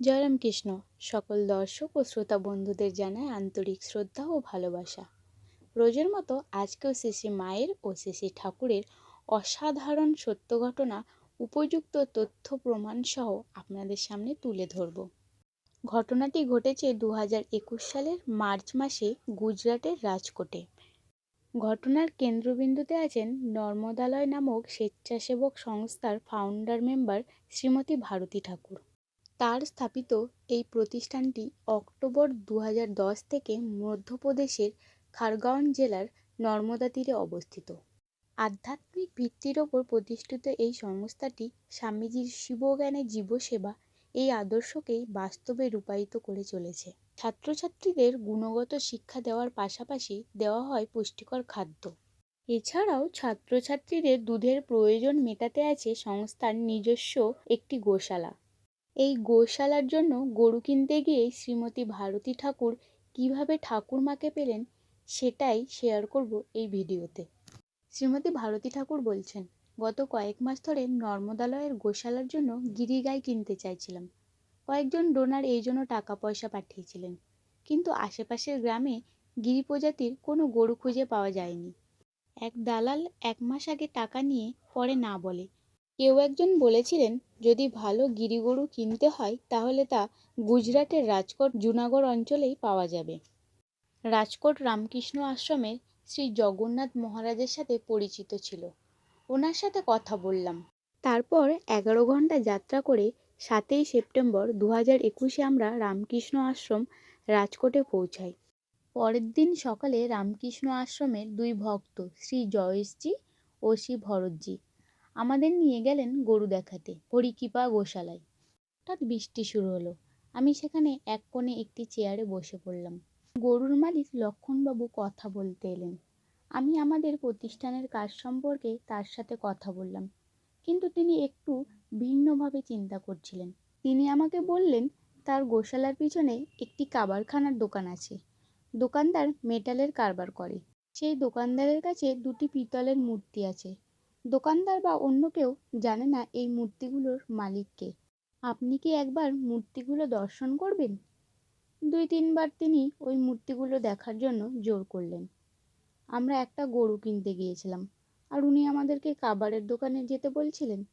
জয়রাম কৃষ্ণ সকল দর্শক ও শ্রোতা বন্ধুদের জানায় আন্তরিক শ্রদ্ধা ও ভালোবাসা। রোজের মতো আজকেও শ্রী মায়ের ও শ্রী ঠাকুরের অসাধারণ সত্য ঘটনা, উপযুক্ত তথ্য প্রমাণ সহ আপনাদের সামনে তুলে ধরব। ঘটনাটি ঘটেছে দু হাজার একুশ সালের মার্চ মাসে গুজরাটের রাজকোটে। ঘটনার কেন্দ্রবিন্দুতে আছেন নর্মদালয় নামক স্বেচ্ছাসেবক সংস্থার ফাউন্ডার মেম্বার শ্রীমতী ভারতী ঠাকুর। তার স্থাপিত এই প্রতিষ্ঠানটি অক্টোবর দু হাজার দশ থেকে মধ্যপ্রদেশের খারগন জেলার নর্মদা তীরে অবস্থিত। আধ্যাত্মিক ভিত্তির ওপর প্রতিষ্ঠিত এই সংস্থাটি স্বামীজির শিবজ্ঞানের জীবসেবা এই আদর্শকেই বাস্তবে রূপায়িত করে চলেছে। ছাত্রছাত্রীদের গুণগত শিক্ষা দেওয়ার পাশাপাশি দেওয়া হয় পুষ্টিকর খাদ্য। এছাড়াও ছাত্রছাত্রীদের দুধের প্রয়োজন মেটাতে আছে সংস্থার নিজস্ব একটি গোশালা। এই গোশালার জন্য গরু কিনতে গিয়ে শ্রীমতী ভারতী ঠাকুর কীভাবে ঠাকুরমাকে পেলেন সেটাই শেয়ার করব এই ভিডিওতে। শ্রীমতী ভারতী ঠাকুর বলছেন, গত কয়েক মাস ধরে নর্মদালয়ের গোশালার জন্য গিরিগাই কিনতে চাইছিলাম। কয়েকজন ডোনার এই জন্য টাকা পয়সা পাঠিয়েছিলেন। কিন্তু আশেপাশের গ্রামে গিরি প্রজাতির কোনো গরু খুঁজে পাওয়া যায়নি। এক দালাল এক মাস আগে টাকা নিয়ে পরে না বলে কেউ একজন বলেছিলেন, যদি ভালো গিরিগরু কিনতে হয়, তাহলে তা গুজরাটের রাজকোট জুনাগড় অঞ্চলেই পাওয়া যাবে। রাজকোট রামকৃষ্ণ আশ্রমের শ্রী জগন্নাথ মহারাজের সাথে পরিচিত ছিল। ওনার সাথে কথা বললাম। তারপর এগারো ঘণ্টা যাত্রা করে সাতই সেপ্টেম্বর দু হাজার একুশে আমরা রামকৃষ্ণ আশ্রম রাজকোটে পৌঁছাই। পরের দিন সকালে রামকৃষ্ণ আশ্রমের দুই ভক্ত, শ্রী জয়েশজি ও শ্রী ভরতজি আমাদের নিয়ে গেলেন গরু দেখাতে, হরিকৃপা গোশালায়। হঠাৎ বৃষ্টি শুরু হলো। আমি সেখানে এক কোণে একটি চেয়ারে বসে পড়লাম। গরুর মালিক লক্ষণবাবু কথা বলতে এলেন। আমি আমাদের প্রতিষ্ঠানের কাজ সম্পর্কে তার সাথে কথা বললাম। কিন্তু তিনি একটু ভিন্নভাবে চিন্তা করছিলেন। তিনি আমাকে বললেন, তার গোশালার পিছনে একটি কাবারখানার দোকান আছে। দোকানদার মেটালের কারবার করে। সেই দোকানদারের কাছে দুটি পিতলের মূর্তি আছে। দোকানদার বা অন্য কেউ জানে না এই মূর্তিগুলোর মালিককে। আপনি কি একবার মূর্তিগুলো দর্শন করবেন? দুই তিনবার তিনি ওই মূর্তিগুলো দেখার জন্য জোর করলেন। আমরা একটা গরু কিনতে গিয়েছিলাম আর উনি আমাদেরকে কাবারের দোকানে যেতে বলছিলেন।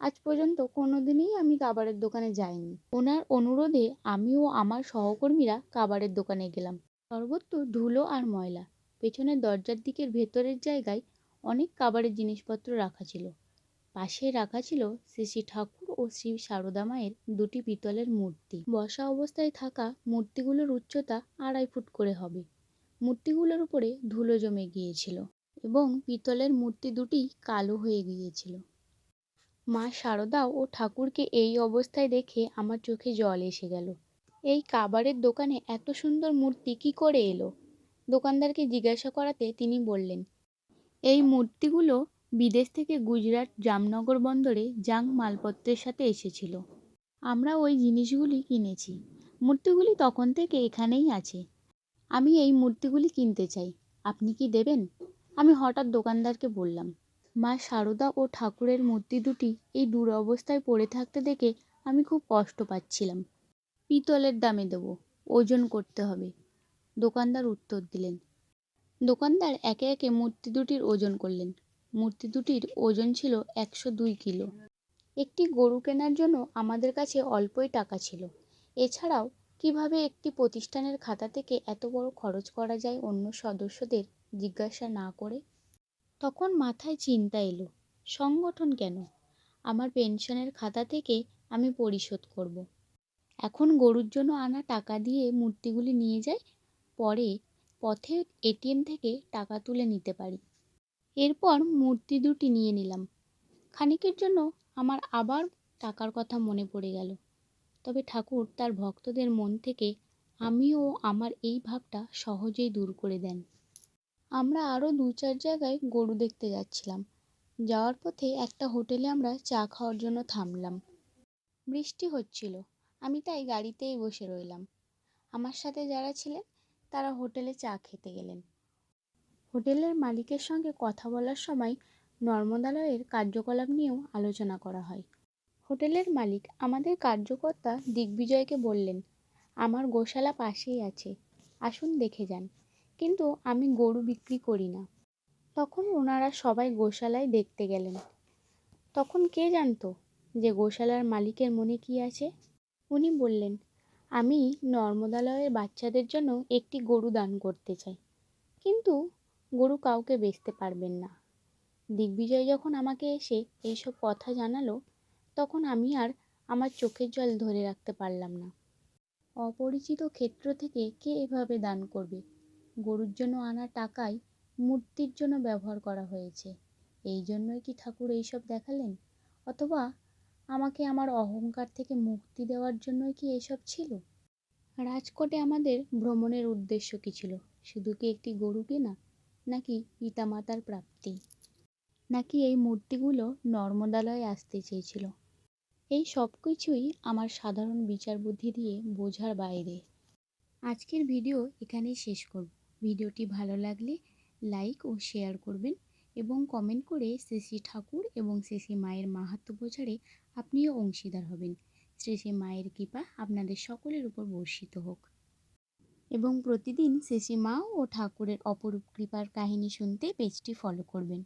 আজ পর্যন্ত কোনো দিনই আমি কাবারের দোকানে যাইনি। ওনার অনুরোধে আমি ও আমার সহকর্মীরা কাবারের দোকানে গেলাম। সর্বত্র ধুলো আর ময়লা। পেছনের দরজার দিকের ভেতরের জায়গায় অনেক কাবারের জিনিসপত্র রাখা ছিল। পাশে রাখা ছিল শ্রী শ্রী ঠাকুর ও শ্রী সারদা মায়ের দুটি পিতলের মূর্তি। বসা অবস্থায় থাকা মূর্তিগুলোর উচ্চতা আড়াই ফুট করে হবে। মূর্তিগুলোর উপরে ধুলো জমে গিয়েছিল এবং পিতলের মূর্তি দুটি কালো হয়ে গিয়েছিল। মা সারদা ও ঠাকুরকে এই অবস্থায় দেখে আমার চোখে জল এসে গেল। এই কাবারের দোকানে এত সুন্দর মূর্তি কি করে এলো? দোকানদারকে জিজ্ঞাসা করাতে তিনি বললেন এই মূর্তিগুলো বিদেশ থেকে গুজরাট জামনগর বন্দরে জাং মালপত্রের সাথে এসেছিল। আমরা ওই জিনিসগুলি কিনেছি। মূর্তিগুলি তখন থেকে এখানেই আছে। আমি এই মূর্তিগুলি কিনতে চাই। আপনি কি দেবেন? আমি হঠাৎ দোকানদারকে বললাম, মা সারদা ও ঠাকুরের মূর্তি দুটি এই দুরবস্থায় পড়ে থাকতে দেখে আমি খুব কষ্ট পাচ্ছিলাম। পিতলের দামে দেবো, ওজন করতে হবে। দোকানদার উত্তর দিলেন দোকানদার একে একে মূর্তি দুটির ওজন করলেন। মূর্তি দুটির ওজন ছিল একশো দুই কিলো। একটি গরু কেনার জন্য আমাদের কাছে অল্পই টাকা ছিল। এছাড়াও, কীভাবে একটি প্রতিষ্ঠানের খাতা থেকে এত বড় খরচ করা যায় অন্য সদস্যদের জিজ্ঞাসা না করে? তখন মাথায় চিন্তা এলো, সংগঠন কেন? আমার পেনশনের খাতা থেকে আমি পরিশোধ করব। এখন গরুর জন্য আনা টাকা দিয়ে মূর্তিগুলি নিয়ে যাই, পরে পথে এটিএম থেকে টাকা তুলে নিতে পারি। এরপর মূর্তি দুটি নিয়ে নিলাম। খানিকের জন্য আমার আবার টাকার কথা মনে পড়ে গেল। তবে ঠাকুর তার ভক্তদের মন থেকে আমি ও আমার এই ভাবটা সহজেই দূর করে দেন। আমরা আরও দু চার জায়গায় গরু দেখতে যাচ্ছিলাম। যাওয়ার পথে একটা হোটেলে আমরা চা খাওয়ার জন্য থামলাম। বৃষ্টি হচ্ছিল। আমি তাই গাড়িতেই বসে রইলাম। আমার সাথে যারা ছিলেন তারা হোটেলে চা খেতে গেলেন। হোটেলের মালিকের সঙ্গে কথা বলার সময় নর্মদালয়ের কার্যকলাপ নিয়েও আলোচনা করা হয়। হোটেলের মালিক আমাদের কার্যকর্তা দিগ্বিজয়কে বললেন, আমার গোশালা পাশেই আছে, আসুন দেখে যান। কিন্তু আমি গরু বিক্রি করি না। তখন ওনারা সবাই গোশালায় দেখতে গেলেন। তখন কে জানতো যে গোশালার মালিকের মনে কী আছে? উনি বললেন আমি নর্মদালয়ের বাচ্চাদের জন্য একটি গরু দান করতে চাই। কিন্তু গরু কাউকে বেচতে পারবেন না। দিগ্বিজয় যখন আমাকে এসে এইসব কথা জানালো, তখন আমি আর আমার চোখের জল ধরে রাখতে পারলাম না। অপরিচিত ক্ষেত্র থেকে কে এভাবে দান করবে? গরুর জন্য আনা টাকায় মূর্তির জন্য ব্যবহার করা হয়েছে। এই জন্যই কি ঠাকুর এইসব দেখালেন? অথবা আমাকে আমার অহংকার থেকে মুক্তি দেওয়ার জন্যই কি এসব ছিল? রাজকোটে আমাদের ভ্রমণের উদ্দেশ্য কী ছিল? শুধু কি একটি গরু কেনা নাকি পিতামাতার প্রাপ্তি? নাকি এই মূর্তিগুলো নর্মদালয়ে আসতে চেয়েছিল? এই সব কিছুই আমার সাধারণ বিচার বুদ্ধি দিয়ে বোঝার বাইরে। আজকের ভিডিও এখানেই শেষ করব। ভিডিওটি ভালো লাগলে লাইক ও শেয়ার করবেন। এবং কমেন্ট করে শ্রী শ্রী ঠাকুর এবং শ্রী শ্রী মায়ের মাহাত্ম প্রচারে আপনিও অংশীদার হবেন। শ্রী শ্রী মায়ের কৃপা আপনাদের সকলের উপর বর্ষিত হোক। এবং প্রতিদিন শ্রী শ্রী মা ও ঠাকুরের অপরূপ কৃপার কাহিনী শুনতে পেজটি ফলো করবেন।